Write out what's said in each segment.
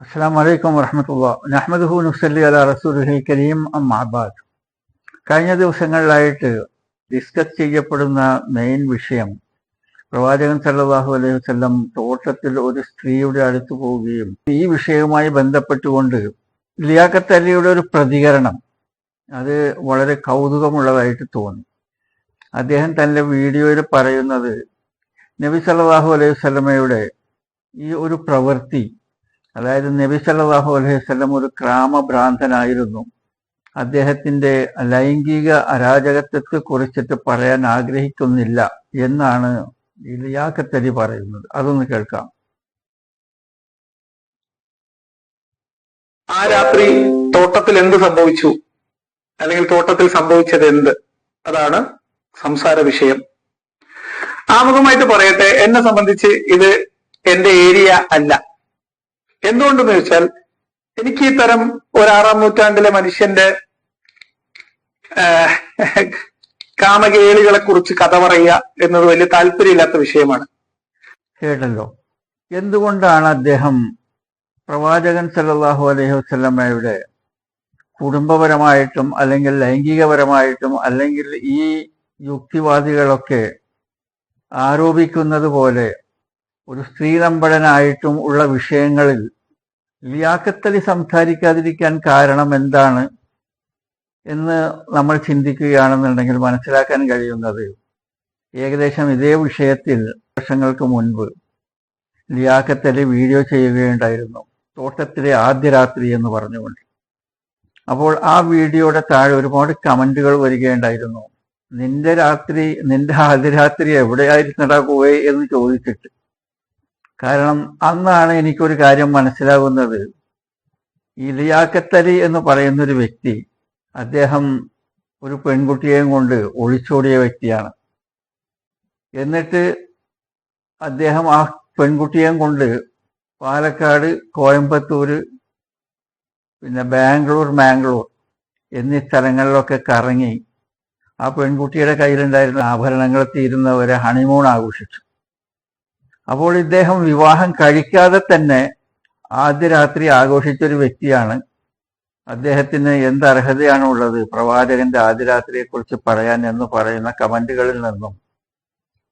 അസ്സാം വലൈക്കും വറഹമത്തുള്ള. നഹ്മദുഹു നുസല്ലി അല റസൂലുൽ കരീം അമ്മാബാദ് കഴിഞ്ഞ ദിവസങ്ങളിലായിട്ട് ഡിസ്കസ് ചെയ്യപ്പെടുന്ന മെയിൻ വിഷയം പ്രവാചകൻ സല്ലല്ലാഹു അലൈഹി വസല്ലം തോട്ടത്തിൽ ഒരു സ്ത്രീയുടെ അടുത്ത് പോവുകയും ഈ വിഷയവുമായി ബന്ധപ്പെട്ടുകൊണ്ട് ലിയാഖത്ത് അലിയുടെ ഒരു പ്രതികരണം. അത് വളരെ കൗതുകമുള്ളതായിട്ട് തോന്നി. അദ്ദേഹം തന്റെ വീഡിയോയിൽ പറയുന്നത് നബി സല്ലല്ലാഹു അലൈഹി വസല്ലമയുടെ ഈ ഒരു പ്രവൃത്തി അതായത് നബി സല്ലല്ലാഹു അലൈഹി വസല്ലം ഒരു ക്രാമഭ്രാന്തനായിരുന്നു അദ്ദേഹത്തിന്റെ ലൈംഗിക അരാജകത്വത്തെ കുറിച്ചിട്ട് പറയാൻ ആഗ്രഹിക്കുന്നില്ല എന്നാണ് ഇലിയാക്കത്തരി പറയുന്നത്. അതൊന്ന് കേൾക്കാം. ആ രാത്രി തോട്ടത്തിൽ എന്ത് സംഭവിച്ചു? അല്ലെങ്കിൽ തോട്ടത്തിൽ സംഭവിച്ചത് എന്ത്? അതാണ് സംസാര വിഷയം. ആമുഖമായിട്ട് പറയട്ടെ എന്നെ സംബന്ധിച്ച് ഇത് എന്റെ ഏരിയ അല്ല. എന്തുകൊണ്ടെന്ന് വെച്ചാൽ എനിക്ക് ഈ തരം ഒരാറാം നൂറ്റാണ്ടിലെ മനുഷ്യന്റെ കാമകേളികളെ കുറിച്ച് കഥ പറയുക എന്നത് വലിയ താല്പര്യമില്ലാത്ത വിഷയമാണ്. കേട്ടല്ലോ. എന്തുകൊണ്ടാണ് അദ്ദേഹം പ്രവാചകൻ സല്ലല്ലാഹു അലൈഹി വസ്ലമ്മയുടെ കുടുംബപരമായിട്ടും അല്ലെങ്കിൽ ലൈംഗികപരമായിട്ടും അല്ലെങ്കിൽ ഈ യുക്തിവാദികളൊക്കെ ആരോപിക്കുന്നത് പോലെ ഒരു സ്ത്രീ നമ്പടനായിട്ടും ഉള്ള വിഷയങ്ങളിൽ ലിയാക്കത്തലി സംസാരിക്കാതിരിക്കാൻ കാരണം എന്താണ് എന്ന് നമ്മൾ ചിന്തിക്കുകയാണെന്നുണ്ടെങ്കിൽ മനസ്സിലാക്കാൻ കഴിയുന്നത് ഏകദേശം ഇതേ വിഷയത്തിൽ വർഷങ്ങൾക്ക് മുൻപ് ലിയാക്കത്തലി വീഡിയോ ചെയ്യുകയുണ്ടായിരുന്നു. തോട്ടത്തിലെ ആദ്യ രാത്രി എന്ന് പറഞ്ഞുകൊണ്ട്. അപ്പോൾ ആ വീഡിയോയുടെ താഴെ ഒരുപാട് കമന്റുകൾ വരികയുണ്ടായിരുന്നു. നിന്റെ രാത്രി നിന്റെ ആദ്യ രാത്രി എവിടെയായിരുന്നടാ പോയി എന്ന് ചോദിച്ചിട്ട് കാരണം അന്നാണ് എനിക്കൊരു കാര്യം മനസ്സിലാകുന്നത്. ഈ ലിയാക്കത്തലി എന്ന് പറയുന്ന ഒരു വ്യക്തി അദ്ദേഹം ഒരു പെൺകുട്ടിയെയും കൊണ്ട് ഒളിച്ചോടിയ വ്യക്തിയാണ്. എന്നിട്ട് അദ്ദേഹം ആ പെൺകുട്ടിയെയും കൊണ്ട് പാലക്കാട് കോയമ്പത്തൂർ പിന്നെ ബാംഗ്ലൂർ മാംഗ്ലൂർ എന്നീ സ്ഥലങ്ങളിലൊക്കെ കറങ്ങി ആ പെൺകുട്ടിയുടെ കയ്യിലുണ്ടായിരുന്ന ആഭരണങ്ങൾ തീരുന്നവരെ ഹണിമൂൺ ആഘോഷിച്ചു. അപ്പോൾ ഇദ്ദേഹം വിവാഹം കഴിക്കാതെ തന്നെ ആദ്യ രാത്രി ആഘോഷിച്ചൊരു വ്യക്തിയാണ്. അദ്ദേഹത്തിന് എന്ത് അർഹതയാണ് ഉള്ളത് പ്രവാചകന്റെ ആദ്യ രാത്രിയെ കുറിച്ച് പറയാൻ എന്ന് പറയുന്ന കമന്റുകളിൽ നിന്നും.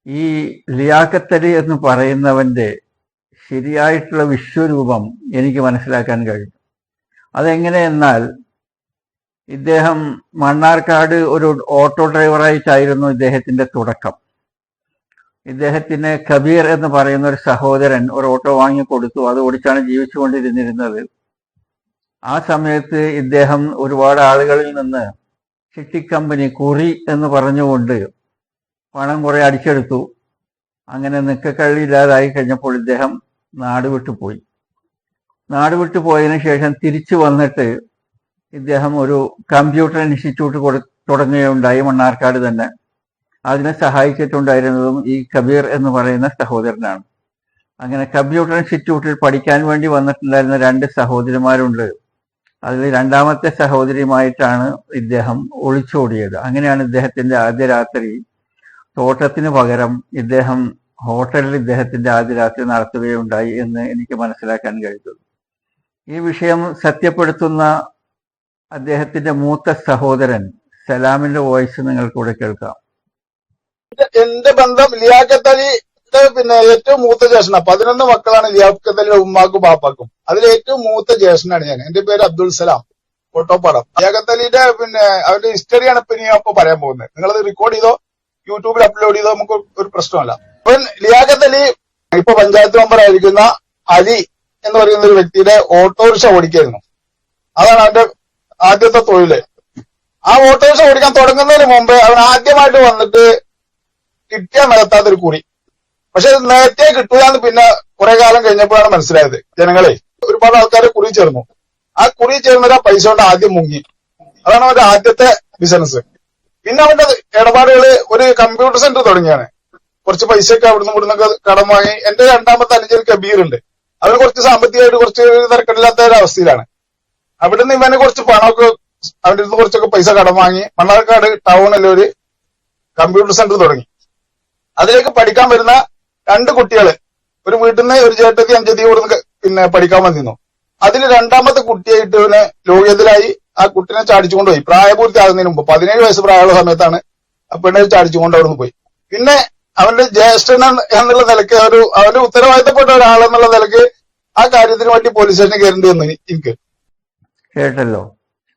ഈ ലിയാക്കത്തലി എന്ന് പറയുന്നവന്റെ ശരിയായിട്ടുള്ള വിശ്വരൂപം എനിക്ക് മനസ്സിലാക്കാൻ കഴിയും. അതെങ്ങനെ എന്നാൽ ഇദ്ദേഹം മണ്ണാർക്കാട് ഒരു ഓട്ടോ ഡ്രൈവറായിട്ടായിരുന്നു ഇദ്ദേഹത്തിന്റെ തുടക്കം. ഇദ്ദേഹത്തിന് കബീർ എന്ന് പറയുന്ന ഒരു സഹോദരൻ ഒരു ഓട്ടോ വാങ്ങി കൊടുത്തു അത് ഓടിച്ചാണ് ജീവിച്ചുകൊണ്ടിരുന്നിരുന്നത്. ആ സമയത്ത് ഇദ്ദേഹം ഒരുപാട് ആളുകളിൽ നിന്ന് ചിട്ടിക്കമ്പനി കുറി എന്ന് പറഞ്ഞുകൊണ്ട് പണം കുറെ അടിച്ചെടുത്തു. അങ്ങനെ നിക്കക്കള്ളിയില്ലാതായി കഴിഞ്ഞപ്പോൾ ഇദ്ദേഹം നാട് വിട്ടുപോയി നാട് വിട്ടു പോയതിനു ശേഷം തിരിച്ചു വന്നിട്ട് ഇദ്ദേഹം ഒരു കമ്പ്യൂട്ടർ ഇൻസ്റ്റിറ്റ്യൂട്ട് കൊടു തുടങ്ങുകയുണ്ടായി മണ്ണാർക്കാട് തന്നെ. അതിനെ സഹായിച്ചിട്ടുണ്ടായിരുന്നതും ഈ കബീർ എന്ന് പറയുന്ന സഹോദരനാണ്. അങ്ങനെ കമ്പ്യൂട്ടർ ഇൻസ്റ്റിറ്റ്യൂട്ടിൽ പഠിക്കാൻ വേണ്ടി വന്നിട്ടുണ്ടായിരുന്ന രണ്ട് സഹോദരിമാരുണ്ട്. അതിൽ രണ്ടാമത്തെ സഹോദരിയുമായിട്ടാണ് ഇദ്ദേഹം ഒളിച്ചോടിയത്. അങ്ങനെയാണ് ഇദ്ദേഹത്തിന്റെ ആദ്യ രാത്രി. തോട്ടത്തിന് പകരം ഇദ്ദേഹം ഹോട്ടലിൽ ഇദ്ദേഹത്തിന്റെ ആദ്യ രാത്രി നടത്തുകയുണ്ടായി എന്ന് എനിക്ക് മനസ്സിലാക്കാൻ കഴിയുന്നു ഈ വിഷയം സത്യപ്പെടുത്തുന്ന അദ്ദേഹത്തിന്റെ മൂത്ത സഹോദരൻ സലാമിന്റെ വോയിസ് നിങ്ങൾക്കൂടെ കേൾക്കാം. എന്റെ ബന്ധം അലിയുടെ പിന്നെ ഏറ്റവും മൂത്ത ജ്യേഷ്ഠന. പതിനൊന്ന് മക്കളാണ് ലിയാഖത്ത് അലിയുടെ ഉമ്മാക്കും പാപ്പാക്കും. അതിൽ ഏറ്റവും മൂത്ത ജ്യേഷ്ഠനാണ് ഞാൻ. എന്റെ പേര് അബ്ദുൽ സലാം. കോട്ടോപ്പാടം ലിയാഖത്ത് പിന്നെ അവന്റെ ഹിസ്റ്ററിയാണ് ഇപ്പൊ ഇനി ഇപ്പൊ പറയാൻ പോകുന്നത്. നിങ്ങളത് റെക്കോർഡ് ചെയ്തോ? യൂട്യൂബിൽ അപ്ലോഡ് ചെയ്തോ? നമുക്ക് ഒരു പ്രശ്നമല്ല. അപ്പൊ ലിയാഖത്ത് അലി ഇപ്പൊ പഞ്ചായത്ത് മെമ്പർ ആയിരിക്കുന്ന അലി എന്ന് പറയുന്ന ഒരു വ്യക്തിയുടെ ഓട്ടോറിക്ഷ ഓടിക്കായിരുന്നു. അതാണ് അവന്റെ ആദ്യത്തെ തൊഴിൽ. ആ ഓട്ടോറിക്ഷ ഓടിക്കാൻ തുടങ്ങുന്നതിന് മുമ്പ് അവൻ ആദ്യമായിട്ട് വന്നിട്ട് കിട്ടിയാൽ നികത്താത്തൊരു കുറി. പക്ഷെ നേരത്തെ കിട്ടൂലെന്ന് പിന്നെ കുറെ കാലം കഴിഞ്ഞപ്പോഴാണ് മനസ്സിലായത് ജനങ്ങളെ. ഒരുപാട് ആൾക്കാരെ കുറി ചേർന്നു. ആ കുറി ചേർന്നവരാ പൈസ കൊണ്ട് ആദ്യം മുങ്ങി. അതാണ് അവന്റെ ആദ്യത്തെ ബിസിനസ് പിന്നെ അവന്റെ ഇടപാടുകൾ ഒരു കമ്പ്യൂട്ടർ സെന്റർ തുടങ്ങിയാണ്. കുറച്ച് പൈസയൊക്കെ അവിടുന്ന് ഇവിടുന്ന് കടം വാങ്ങി. എന്റെ രണ്ടാമത്തെ അനുജൻ കബീർ ഉണ്ട്. അവന് കുറച്ച് സാമ്പത്തികമായിട്ട് കുറച്ച് തിരക്കില്ലാത്ത ഒരു അവസ്ഥയിലാണ്. അവിടുന്ന് ഇവന് കുറച്ച് പണമൊക്കെ അവന്റെ അടുത്ത് കുറച്ചൊക്കെ പൈസ കടം വാങ്ങി. മണ്ണാർക്കാട് ടൗണിൽ ഒരു കമ്പ്യൂട്ടർ സെന്റർ തുടങ്ങി. അതിലേക്ക് പഠിക്കാൻ വരുന്ന രണ്ട് കുട്ടികൾ ഒരു വീട്ടിൽ നിന്ന് ഒരു ചേട്ടത്തി അഞ്ചത്തി കൂടുന്ന പിന്നെ പഠിക്കാൻ വന്നിരുന്നു. അതിൽ രണ്ടാമത്തെ കുട്ടിയായിട്ട് ഇവനെ ലോകത്തിലായി ആ കുട്ടിനെ ചാടിച്ചു കൊണ്ടുപോയി പ്രായപൂർത്തിയാകുന്നതിന് മുമ്പ് പതിനേഴ് വയസ്സ് പ്രായമുള്ള സമയത്താണ് ആ പെണ്ണെ ചാടിച്ചുകൊണ്ട് അവിടെ നിന്ന് പോയി. പിന്നെ അവന്റെ ജ്യേഷ്ഠൻ എന്നുള്ള നിലയ്ക്ക് ഒരു അവന്റെ ഉത്തരവാദിത്തപ്പെട്ട ഒരാളെന്നുള്ള നിലയ്ക്ക് ആ കാര്യത്തിന് വേണ്ടി പോലീസ് സ്റ്റേഷനിൽ കയറേണ്ടി വന്നു എനിക്ക്. കേട്ടല്ലോ.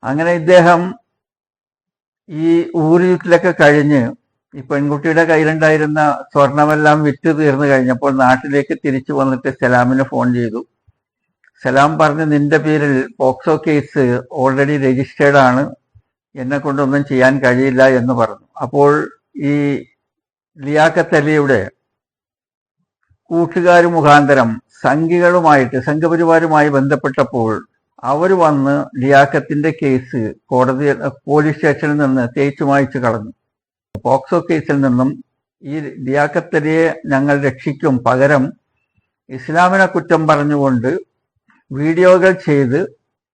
അങ്ങനെ ഇദ്ദേഹം ഈ ഊരിലൊക്കെ കഴിഞ്ഞ് ഈ പെൺകുട്ടിയുടെ കയ്യിലുണ്ടായിരുന്ന സ്വർണമെല്ലാം വിറ്റ് തീർന്നു കഴിഞ്ഞപ്പോൾ നാട്ടിലേക്ക് തിരിച്ചു വന്നിട്ട് സലാമിന് ഫോൺ ചെയ്തു. സലാം പറഞ്ഞ് നിന്റെ പേരിൽ പോക്സോ കേസ് ഓൾറെഡി രജിസ്റ്റേർഡ് ആണ്. എന്നെ കൊണ്ടൊന്നും ചെയ്യാൻ കഴിയില്ല എന്ന് പറഞ്ഞു. അപ്പോൾ ഈ ലിയാഖത്ത് അലിയുടെ കൂട്ടുകാർ മുഖാന്തരം സംഘികളുമായിട്ട് സംഘപരിവാരുമായി ബന്ധപ്പെട്ടപ്പോൾ അവർ വന്ന് ലിയാഖത്തിന്റെ കേസ് കോടതി പോലീസ് സ്റ്റേഷനിൽ നിന്ന് തേച്ചു മായ്ച്ചു കളഞ്ഞു. പോക്സോ കേസിൽ നിന്നും ഈ ലിയാക്കത്തലിയെ ഞങ്ങൾ രക്ഷിക്കും പകരം ഇസ്ലാമിനെ കുറ്റം പറഞ്ഞുകൊണ്ട് വീഡിയോകൾ ചെയ്ത്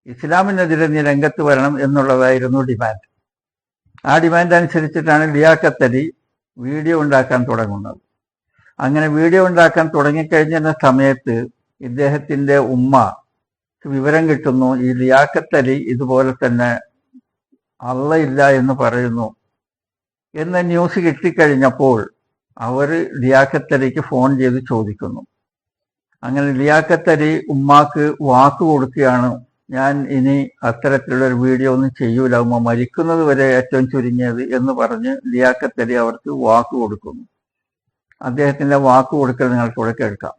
ഇസ്ലാമിനെതിരെ നീ രംഗത്ത് വരണം എന്നുള്ളതായിരുന്നു ഡിമാൻഡ്. ആ ഡിമാൻഡ് അനുസരിച്ചിട്ടാണ് ലിയാക്കത്തലി വീഡിയോ ഉണ്ടാക്കാൻ തുടങ്ങുന്നത്. അങ്ങനെ വീഡിയോ ഉണ്ടാക്കാൻ തുടങ്ങിക്കഴിഞ്ഞ സമയത്ത് ഇദ്ദേഹത്തിന്റെ ഉമ്മ വിവരം കിട്ടുന്നു ഈ ലിയാക്കത്തലി ഇതുപോലെ തന്നെ അള്ളയില്ല എന്ന് പറയുന്നു. എന്ന ന്യൂസ് കിട്ടിക്കഴിഞ്ഞപ്പോൾ അവർ ലിയാക്കത്തരിക്ക് ഫോൺ ചെയ്ത് ചോദിക്കുന്നു. അങ്ങനെ ലിയാക്കത്തരി ഉമ്മാക്ക് വാക്ക് കൊടുക്കുകയാണ്. ഞാൻ ഇനി അത്തരത്തിലുള്ള ഒരു വീഡിയോ ഒന്നും ചെയ്യൂല. ഉമ്മ മരിക്കുന്നത് വരെ ഏറ്റവും ചുരുങ്ങിയത് എന്ന് പറഞ്ഞ് ലിയാക്കത്തരി അവർക്ക് വാക്ക് കൊടുക്കുന്നു. അദ്ദേഹത്തിന്റെ വാക്ക് കൊടുക്കൽ ഇവിടെ കേൾക്കാം.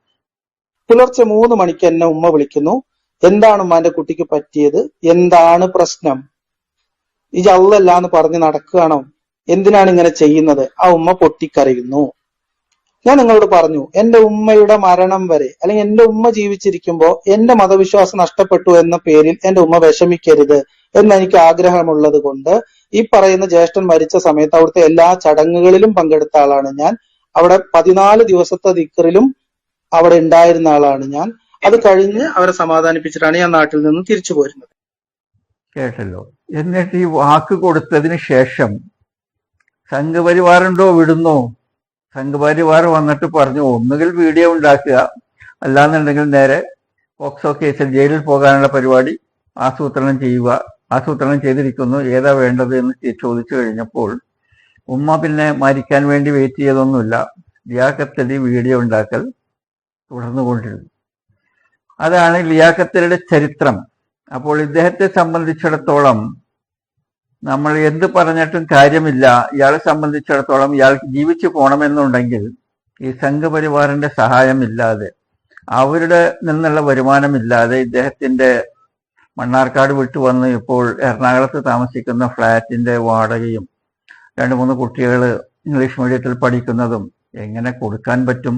പുലർച്ചെ മൂന്ന് മണിക്ക് എന്നെ ഉമ്മ വിളിക്കുന്നു. എന്താണ് ഉമ്മാന്റെ കുട്ടിക്ക് പറ്റിയത്? എന്താണ് പ്രശ്നം? ഈ അല്ലല്ല എന്ന് പറഞ്ഞ് നടക്കുകയാണോ? എന്തിനാണ് ഇങ്ങനെ ചെയ്യുന്നത്? ആ ഉമ്മ പൊട്ടിക്കറിയുന്നു ഞാൻ നിങ്ങളോട് പറഞ്ഞു എന്റെ ഉമ്മയുടെ മരണം വരെ അല്ലെങ്കിൽ എന്റെ ഉമ്മ ജീവിച്ചിരിക്കുമ്പോൾ എന്റെ മതവിശ്വാസം നഷ്ടപ്പെട്ടു എന്ന പേരിൽ എന്റെ ഉമ്മ വിഷമിക്കരുത് എന്ന് എനിക്ക് ആഗ്രഹമുള്ളത് കൊണ്ട് ഈ പറയുന്ന ജ്യേഷ്ഠൻ മരിച്ച സമയത്ത് അവിടുത്തെ എല്ലാ ചടങ്ങുകളിലും പങ്കെടുത്ത ആളാണ് ഞാൻ. അവിടെ പതിനാല് ദിവസത്തെ ദിക്കറിലും അവിടെ ഉണ്ടായിരുന്ന ആളാണ് ഞാൻ. അത് കഴിഞ്ഞ് അവരെ സമാധാനിപ്പിച്ചിട്ടാണ് ഞാൻ നാട്ടിൽ നിന്ന് തിരിച്ചു പോരുന്നത്. കേട്ടല്ലോ. എന്നിട്ട് ഈ വാക്ക് കൊടുത്തതിന് ശേഷം സംഘപരിവാറുണ്ടോ വിടുന്നോ? സംഘപരിവാർ വന്നിട്ട് പറഞ്ഞു ഒന്നുകിൽ വീഡിയോ ഉണ്ടാക്കുക അല്ലാന്നുണ്ടെങ്കിൽ നേരെ പോക്സോ കേസിൽ ജയിലിൽ പോകാനുള്ള പരിപാടി ആസൂത്രണം ചെയ്യുക. ആസൂത്രണം ചെയ്തിരിക്കുന്നു ഏതാ വേണ്ടത് എന്ന് ചോദിച്ചു കഴിഞ്ഞപ്പോൾ ഉമ്മ പിന്നെ മരിക്കാൻ വേണ്ടി വെയിറ്റ് ചെയ്തൊന്നുമില്ല ലിയാക്കത്തലി വീഡിയോ ഉണ്ടാക്കൽ തുടർന്നുകൊണ്ടിരുന്നു അതാണ് ലിയാക്കത്തലിയുടെ ചരിത്രം. അപ്പോൾ ഇദ്ദേഹത്തെ സംബന്ധിച്ചിടത്തോളം നമ്മൾ എന്ത് പറഞ്ഞിട്ടും കാര്യമില്ല. ഇയാളെ സംബന്ധിച്ചിടത്തോളം ഇയാൾക്ക് ജീവിച്ചു പോകണമെന്നുണ്ടെങ്കിൽ ഈ സംഘപരിവാറിന്റെ സഹായമില്ലാതെ അവരുടെ നിന്നുള്ള വരുമാനമില്ലാതെ ഇദ്ദേഹത്തിന്റെ മണ്ണാർക്കാട് വിട്ടു വന്ന് ഇപ്പോൾ എറണാകുളത്ത് താമസിക്കുന്ന ഫ്ലാറ്റിന്റെ വാടകയും രണ്ട് മൂന്ന് കുട്ടികൾ ഇംഗ്ലീഷ് മീഡിയത്തിൽ പഠിക്കുന്നതും എങ്ങനെ കൊടുക്കാൻ പറ്റും?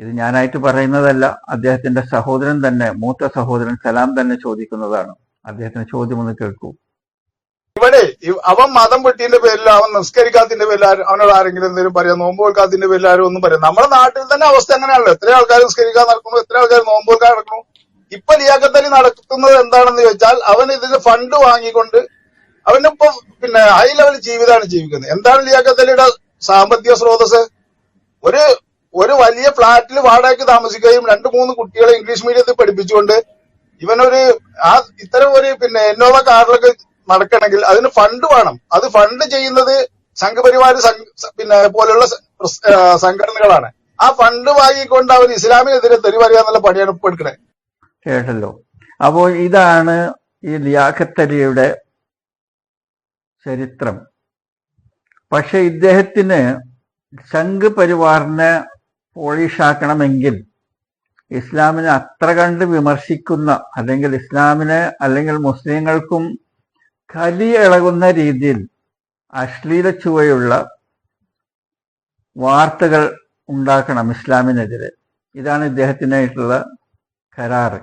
ഇത് ഞാനായിട്ട് പറയുന്നതല്ല. അദ്ദേഹത്തിന്റെ സഹോദരൻ തന്നെ മൂത്ത സഹോദരൻ സലാം തന്നെ ചോദിക്കുന്നതാണ്. അദ്ദേഹത്തിന് ചോദ്യം ഒന്ന് കേൾക്കൂ. ഇവിടെ അവൻ മതം പെട്ടിന്റെ പേരിൽ അവൻ നിസ്കരിക്കാത്തിന്റെ പേരിൽ അവനോട് ആരെങ്കിലും എന്തെങ്കിലും പറയാം നോമ്പ് വെക്കാത്തിന്റെ പേരിൽ ആരും ഒന്നും പറയാം. നമ്മുടെ നാട്ടിൽ തന്നെ അവസ്ഥ അങ്ങനെയാണല്ലോ. എത്ര ആൾക്കാർ നിസ്കരിക്കാൻ നടക്കുന്നു എത്ര ആൾക്കാർ നോമ്പ് വെക്കാൻ നടക്കുന്നു. ഇപ്പൊ ലിയാക്കത്തലി നടത്തുന്നത് എന്താണെന്ന് ചോദിച്ചാൽ അവൻ ഇതിന് ഫണ്ട് വാങ്ങിക്കൊണ്ട് അവനിപ്പോ പിന്നെ ഹൈ ലെവൽ ജീവിതമാണ് ജീവിക്കുന്നത്. എന്താണ് ലിയാക്കത്തലിയുടെ സാമ്പത്തിക സ്രോതസ് ഒരു ഒരു വലിയ ഫ്ളാറ്റിൽ വാടകയ്ക്ക് താമസിക്കുകയും രണ്ട് മൂന്ന് കുട്ടികളെ ഇംഗ്ലീഷ് മീഡിയത്തിൽ പഠിപ്പിച്ചുകൊണ്ട് ഇവനൊരു ആ ഇത്തരം ഒരു പിന്നെ എന്നോവ കാറിലൊക്കെ നടക്കണമെങ്കിൽ അതിന് ഫണ്ട് വേണം. അത് ഫണ്ട് ചെയ്യുന്നത് സംഘപരിവാർ പിന്നെ പോലുള്ള സംഘടനകളാണ്. ആ ഫണ്ട് വാങ്ങിക്കൊണ്ട് അവർ ഇസ്ലാമിനെതിരെ തെറി എന്നുള്ള പണിയാണ് ഇപ്പൊ എടുക്കണേ. കേട്ടല്ലോ. അപ്പോൾ ഇതാണ് ഈ ലിയാഖത്തലിയുടെ ചരിത്രം. പക്ഷെ ഇദ്ദേഹത്തിന് സംഘ് പരിവാറിനെ പോളിഷാക്കണമെങ്കിൽ ഇസ്ലാമിനെ അത്ര കണ്ട് വിമർശിക്കുന്ന അല്ലെങ്കിൽ ഇസ്ലാമിനെ അല്ലെങ്കിൽ മുസ്ലിങ്ങൾക്കും കലി ഇളകുന്ന രീതിയിൽ അശ്ലീല ചുവയുള്ള വാർത്തകൾ ഉണ്ടാക്കണം ഇസ്ലാമിനെതിരെ. ഇതാണ് ഇദ്ദേഹത്തിനായിട്ടുള്ള കരാറ്.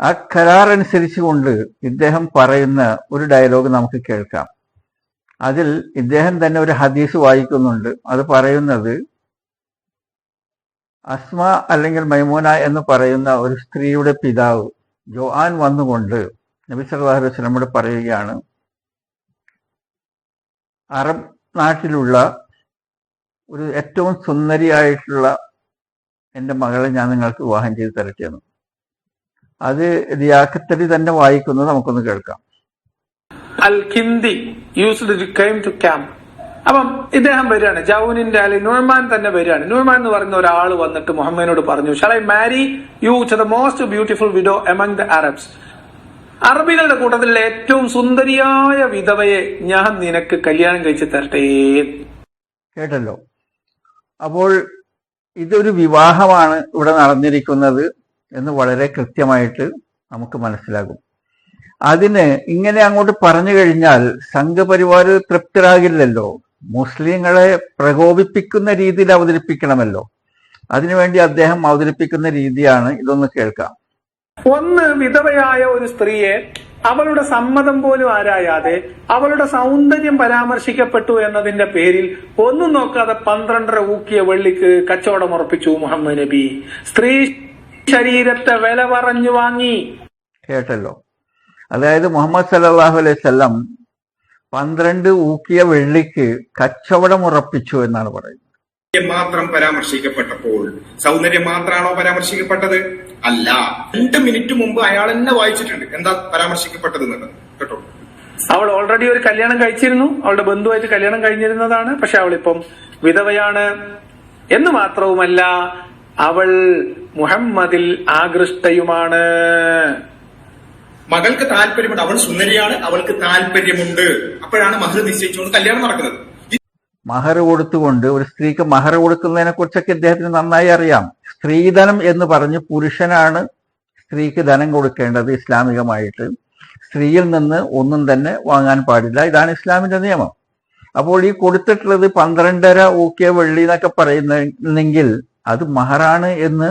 ആ കരാർ അനുസരിച്ചുകൊണ്ട് ഇദ്ദേഹം പറയുന്ന ഒരു ഡയലോഗ് നമുക്ക് കേൾക്കാം. അതിൽ ഇദ്ദേഹം തന്നെ ഒരു ഹദീസ് വായിക്കുന്നുണ്ട്. അത് പറയുന്നത് അസ്മ അല്ലെങ്കിൽ മൈമൂന എന്ന് പറയുന്ന ഒരു സ്ത്രീയുടെ പിതാവ് ജോആൻ വന്നുകൊണ്ട് നബി സല്ലല്ലാഹു അലൈഹി വസല്ലം പറയുകയാണ് അറബ് നാട്ടിലുള്ള ഒരു ഏറ്റവും സുന്ദരിയായിട്ടുള്ള എന്റെ മകളെ ഞാൻ നിങ്ങൾക്ക് വിവാഹം ചെയ്ത് തരട്ടെ എന്ന് അത് ദിയാക്കത്തടി തന്നെ വായിക്കുന്നത് നമുക്കൊന്ന് കേൾക്കാം. Al Kindi used to come അപ്പം ഇദ്ദേഹം വരികയാണ്. ജൗനിന്റെ അല്ലെ നൂർമാൻ തന്നെ വരികയാണ്. നൂർമാൻ എന്ന് പറയുന്ന ഒരാൾ വന്നിട്ട് മുഹമ്മദിനോട് പറഞ്ഞു shall I marry you to the most beautiful widow among the Arabs അറബികളുടെ കൂട്ടത്തിലെ ഏറ്റവും സുന്ദരിയായ വിധവയെ ഞാൻ നിനക്ക് കല്യാണം കഴിച്ച് തരട്ടെ. കേട്ടല്ലോ. അപ്പോൾ ഇതൊരു വിവാഹമാണ് ഇവിടെ നടന്നിരിക്കുന്നത് എന്ന് വളരെ കൃത്യമായിട്ട് നമുക്ക് മനസ്സിലാകും. അതിന് ഇങ്ങനെ അങ്ങോട്ട് പറഞ്ഞു കഴിഞ്ഞാൽ സംഘപരിവാർ തൃപ്തരാകില്ലല്ലോ. മുസ്ലിങ്ങളെ പ്രകോപിപ്പിക്കുന്ന രീതിയിൽ അവതരിപ്പിക്കണമല്ലോ. അതിനുവേണ്ടി അദ്ദേഹം അവതരിപ്പിക്കുന്ന രീതിയാണ് ഇതൊന്ന് കേൾക്കാം. ഒന്ന് വിധവയായ ഒരു സ്ത്രീയെ അവളുടെ സമ്മതം പോലും ആരായാതെ അവളുടെ സൗന്ദര്യം പരാമർശിക്കപ്പെട്ടു എന്നതിന്റെ പേരിൽ ഒന്നും നോക്കാതെ പന്ത്രണ്ടര ഊക്കിയ വെള്ളിക്ക് കച്ചവടം ഉറപ്പിച്ചു മുഹമ്മദ് നബി. സ്ത്രീ ശരീരത്തെ വില പറഞ്ഞു വാങ്ങി. കേട്ടല്ലോ. അതായത് മുഹമ്മദ് സല്ലല്ലാഹു അലൈഹി വസല്ലം പന്ത്രണ്ട് ഊക്കിയ വെള്ളിക്ക് കച്ചവടം ഉറപ്പിച്ചു എന്നാണ് പറയുന്നത്. മാത്രം പരാമർശിക്കപ്പെട്ടപ്പോൾ സൗന്ദര്യം മാത്രമാണോ പരാമർശിക്കപ്പെട്ടത്? അല്ല രണ്ട് മിനിറ്റ് മുമ്പ് അയാൾ തന്നെ വായിച്ചിട്ടുണ്ട്. എന്താ പരാമർശിക്കപ്പെട്ടത് എന്നുള്ളത് കേട്ടോ. അവൾ ഓൾറെഡി ഒരു കല്യാണം കഴിച്ചിരുന്നു. അവളുടെ ബന്ധുവായിട്ട് കല്യാണം കഴിഞ്ഞിരുന്നതാണ്. പക്ഷെ അവളിപ്പം വിധവയാണ്. എന്ന് മാത്രവുമല്ല അവൾ മുഹമ്മദിൽ ആകൃഷ്ടയുമാണ്. മകൾക്ക് താല്പര്യമുണ്ട്. അവൾ സുന്ദരിയാണ്. അവൾക്ക് താല്പര്യമുണ്ട്. അപ്പോഴാണ് മഹർ നിശ്ചയിച്ചുകൊണ്ട് കല്യാണം നടക്കുന്നത്. മഹർ കൊടുത്തുകൊണ്ട് ഒരു സ്ത്രീക്ക് മഹർ കൊടുക്കുന്നതിനെ കുറിച്ചൊക്കെ ഇദ്ദേഹത്തിന് നന്നായി അറിയാം. സ്ത്രീധനം എന്ന് പറഞ്ഞ് പുരുഷനാണ് സ്ത്രീക്ക് ധനം കൊടുക്കേണ്ടത് ഇസ്ലാമികമായിട്ട്. സ്ത്രീയിൽ നിന്ന് ഒന്നും തന്നെ വാങ്ങാൻ പാടില്ല. ഇതാണ് ഇസ്ലാമിന്റെ നിയമം. അപ്പോൾ ഈ കൊടുത്തിട്ടുള്ളത് പന്ത്രണ്ടര ഊക്കിയ വെള്ളി എന്നൊക്കെ പറയുന്നെങ്കിൽ അത് മഹറാണ് എന്ന്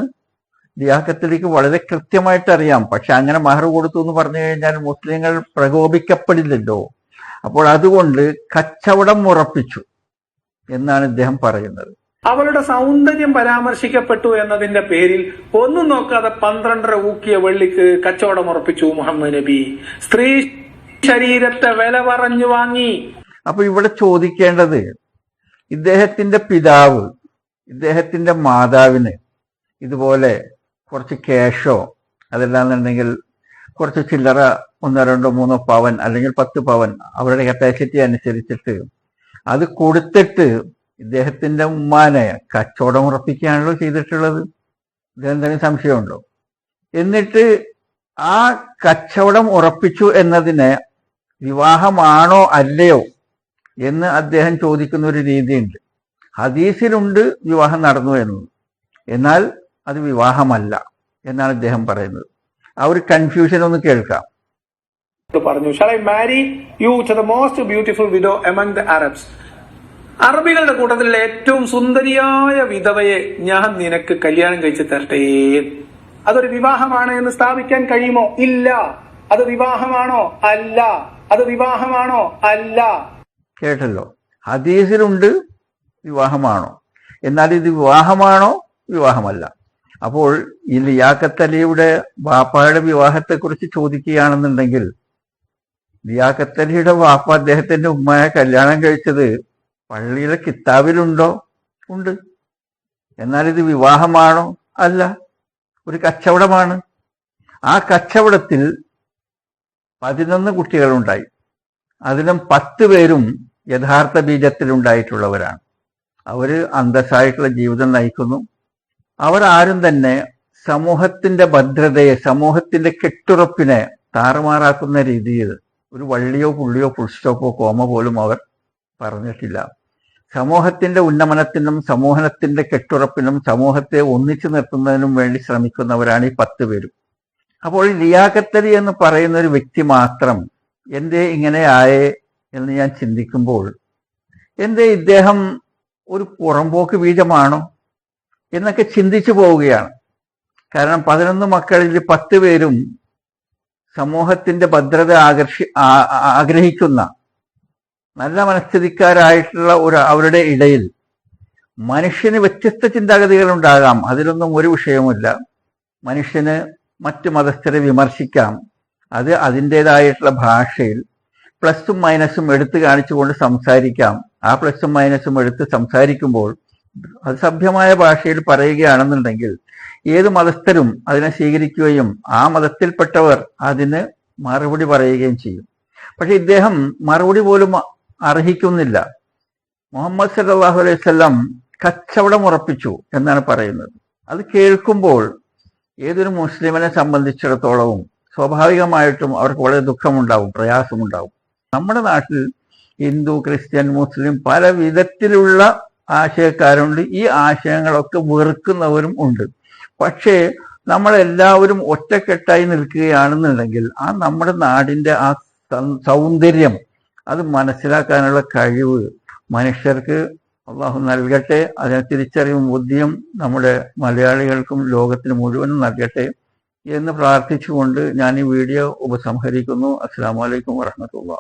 ദിയാക്കത്തിലേക്ക് വളരെ കൃത്യമായിട്ട് അറിയാം. പക്ഷെ അങ്ങനെ മഹർ കൊടുത്തു എന്ന് പറഞ്ഞു കഴിഞ്ഞാൽ മുസ്ലിങ്ങൾ പ്രകോപിക്കപ്പെടില്ലല്ലോ. അപ്പോൾ അതുകൊണ്ട് കച്ചവടം ഉറപ്പിച്ചു എന്നാണ് ഇദ്ദേഹം പറയുന്നത്. അവളുടെ സൗന്ദര്യം പരാമർശിക്കപ്പെട്ടു എന്നതിന്റെ പേരിൽ ഒന്നും നോക്കാതെ പന്ത്രണ്ടര ഊക്കിയ വെള്ളിക്ക് കച്ചവടം ഉറപ്പിച്ചു മുഹമ്മദ് നബി. സ്ത്രീ ശരീരത്തെ വില പറഞ്ഞു വാങ്ങി. അപ്പൊ ഇവിടെ ചോദിക്കേണ്ടത് ഇദ്ദേഹത്തിന്റെ പിതാവ് ഇദ്ദേഹത്തിന്റെ മാതാവിന് ഇതുപോലെ കുറച്ച് ക്യാഷോ അതല്ലാന്നുണ്ടെങ്കിൽ കുറച്ച് ചില്ലറ ഒന്നോ രണ്ടോ മൂന്നോ പവൻ അല്ലെങ്കിൽ പത്ത് പവൻ അവരുടെ കപ്പാസിറ്റി അനുസരിച്ചിട്ട് അത് കൊടുത്തിട്ട് ഇദ്ദേഹത്തിന്റെ ഉമ്മാനെ കച്ചവടം ഉറപ്പിക്കുകയാണല്ലോ ചെയ്തിട്ടുള്ളത്. ഇതെന്തെങ്കിലും സംശയമുണ്ടോ? എന്നിട്ട് ആ കച്ചവടം ഉറപ്പിച്ചു എന്നതിനെ വിവാഹമാണോ അല്ലയോ എന്ന് അദ്ദേഹം ചോദിക്കുന്ന ഒരു രീതിയുണ്ട്. ഹദീസിലുണ്ട് വിവാഹം നടന്നു എന്നത് എന്നാൽ അത് വിവാഹമല്ല എന്നാണ് അദ്ദേഹം പറയുന്നത്. ആ ഒരു കൺഫ്യൂഷൻ ഒന്ന് കേൾക്കാം. പറഞ്ഞു marry you to the most beautiful widow among the Arabs അറബികളുടെ കൂട്ടത്തിലെ ഏറ്റവും സുന്ദരിയായ വിധവയെ ഞാൻ നിനക്ക് കല്യാണം കഴിച്ച് തരട്ടെ? അതൊരു വിവാഹമാണ് എന്ന് സ്ഥാപിക്കാൻ കഴിയുമോ? ഇല്ല. അത് വിവാഹമാണോ? അല്ല. അത് വിവാഹമാണോ? അല്ല. കേട്ടല്ലോ. ഹദീസിലുണ്ട് വിവാഹമാണോ? എന്നാൽ ഇത് വിവാഹമാണോ? വിവാഹമല്ല. അപ്പോൾ ഈ വാപ്പായുടെ ബാപ്പായുടെ വിവാഹത്തെക്കുറിച്ച് ചോദിക്കുകയാണെന്നുണ്ടെങ്കിൽ ലിയാക്കത്തലിയുടെ വാപ്പ അദ്ദേഹത്തിന്റെ ഉമ്മയെ കല്യാണം കഴിച്ചത് പള്ളിയിലെ കിതാബിലുണ്ടോ? ഉണ്ട്. എന്നാൽ ഇത് വിവാഹമാണോ? അല്ല. ഒരു കച്ചവടമാണ്. ആ കച്ചവടത്തിൽ പതിനൊന്ന് കുട്ടികളുണ്ടായി. അതിലും പത്ത് പേരും യഥാർത്ഥ ബീജത്തിലുണ്ടായിട്ടുള്ളവരാണ്. അവർ അന്തസ്സായിട്ടുള്ള ജീവിതം നയിക്കുന്നു. അവർ ആരും തന്നെ സമൂഹത്തിന്റെ ഭദ്രതയെ സമൂഹത്തിന്റെ കെട്ടുറപ്പിനെ താറുമാറാക്കുന്ന രീതിയിൽ ഒരു വള്ളിയോ പുള്ളിയോ സ്റ്റോപ്പോ കോമ പോലും അവർ പറഞ്ഞിട്ടില്ല. സമൂഹത്തിന്റെ ഉന്നമനത്തിനും സമൂഹത്തിന്റെ കെട്ടുറപ്പിനും സമൂഹത്തെ ഒന്നിച്ചു നിർത്തുന്നതിനും വേണ്ടി ശ്രമിക്കുന്നവരാണ് ഈ പത്ത് പേരും. അപ്പോൾ ലിയാഖത്തലി എന്ന് പറയുന്ന ഒരു വ്യക്തി മാത്രം എന്തേ ഇങ്ങനെ ആയേ എന്ന് ഞാൻ ചിന്തിക്കുമ്പോൾ എന്തേ ഇദ്ദേഹം ഒരു പുറമ്പോക്ക് ബീജമാണോ എന്നൊക്കെ ചിന്തിച്ചു പോവുകയാണ്. കാരണം പതിനൊന്ന് മക്കളിൽ പത്ത് പേരും സമൂഹത്തിന്റെ ഭദ്രത ആകർഷി ആഗ്രഹിക്കുന്ന നല്ല മനസ്ഥിതിക്കാരായിട്ടുള്ള ഒരു അവരുടെ ഇടയിൽ മനുഷ്യന് വ്യത്യസ്ത ചിന്താഗതികൾ ഉണ്ടാകാം അതിലൊന്നും ഒരു വിഷയവുമില്ല. മനുഷ്യന് മറ്റു മതസ്ഥരെ വിമർശിക്കാം. അത് അതിന്റെതായിട്ടുള്ള ഭാഷയിൽ പ്ലസും മൈനസും എടുത്തു കാണിച്ചുകൊണ്ട് സംസാരിക്കാം. ആ പ്ലസും മൈനസും എടുത്ത് സംസാരിക്കുമ്പോൾ അത് സഭ്യമായ ഭാഷയിൽ പറയുകയാണെന്നുണ്ടെങ്കിൽ ഏത് മതസ്ഥരും അതിനെ സ്വീകരിക്കുകയും ആ മതത്തിൽപ്പെട്ടവർ അതിന് മറുപടി പറയുകയും ചെയ്യും. പക്ഷെ ഇദ്ദേഹം മറുപടി പോലും അർഹിക്കുന്നില്ല. മുഹമ്മദ് സല്ലാഹു അലൈഹി സ്വല്ലം കച്ചവടം ഉറപ്പിച്ചു എന്നാണ് പറയുന്നത്. അത് കേൾക്കുമ്പോൾ ഏതൊരു മുസ്ലിമിനെ സംബന്ധിച്ചിടത്തോളവും സ്വാഭാവികമായിട്ടും അവർക്ക് വളരെ ദുഃഖമുണ്ടാവും പ്രയാസമുണ്ടാവും. നമ്മുടെ നാട്ടിൽ ഹിന്ദു ക്രിസ്ത്യൻ മുസ്ലിം പല വിധത്തിലുള്ള ആശയക്കാരുണ്ട്. ഈ ആശയങ്ങളൊക്കെ വെറുക്കുന്നവരും ഉണ്ട്. പക്ഷേ നമ്മളെല്ലാവരും ഒറ്റക്കെട്ടായി നിൽക്കുകയാണെന്നുണ്ടെങ്കിൽ ആ നമ്മുടെ നാടിന്റെ ആ സൗന്ദര്യം അത് മനസ്സിലാക്കാനുള്ള കഴിവ് മനുഷ്യർക്ക് അള്ളാഹു നൽകട്ടെ. അതിനെ തിരിച്ചറിവും ബുദ്ധിയും നമ്മുടെ മലയാളികൾക്കും ലോകത്തിന് മുഴുവനും നൽകട്ടെ എന്ന് പ്രാർത്ഥിച്ചുകൊണ്ട് ഞാൻ ഈ വീഡിയോ ഉപസംഹരിക്കുന്നു. അസ്സാം വലൈക്കും വാഹമത്തുള്ള